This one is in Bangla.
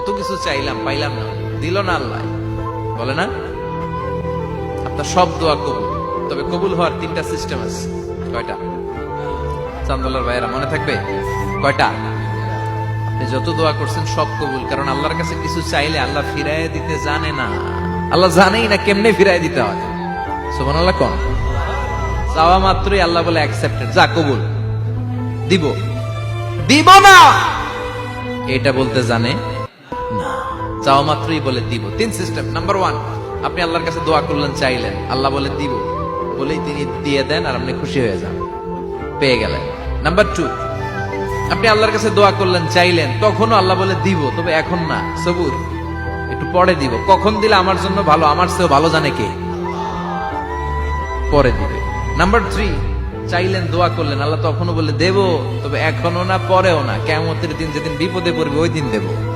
কত কিছু চাইলাম, পাইলাম না। দিল না আল্লাহ। বলে না? আপনার সব দোয়া কবুল। তবে কবুল হওয়ার তিনটা সিস্টেম আছে। কয়টা? চান্দোলার ভাইয়েরা, মনে থাকবে? কয়টা? আপনি যত দোয়া করছেন সব কবুল, কারণ আল্লাহর কাছে কিছু চাইলে আল্লাহ ফিরায় দিতে জানে না। আল্লাহ জানেই না কেমনে ফিরায় দিতে হয়। সোমান আল্লাহ কন? চাওয়া মাত্রই আল্লাহ বলে অ্যাকসেপ্টেড যা কবুল। দিব। দিব না! এটা বলতে জানে চাওয়া মাত্রই বলে দিব। তিন সিস্টেম নাম্বার ওয়ান আপনি আল্লাহর কাছে দোয়া করলেন, চাইলেন। আল্লাহ বলে দিব। বলেই তিনি দিয়ে দেন আর আপনি খুশি হয়ে যান। পেয়ে গেলেন। নাম্বার টু আপনি আল্লাহর কাছে দোয়া করলেন, চাইলেন। তখনও আল্লাহ বলে দিব, তবে এখন না। সবুর, একটু পরে দিব। কখন দিলে আমার জন্য ভালো, আমার চেয়েও ভালো জানে কে? পরে দিবে। নাম্বার থ্রি চাইলেন, দোয়া করলেন। আল্লাহ তখনও বলে দেব, তবে এখনও না, পরেও না। কেমতের দিন যেদিন বিপদে পড়বে, ওই দিন দেব।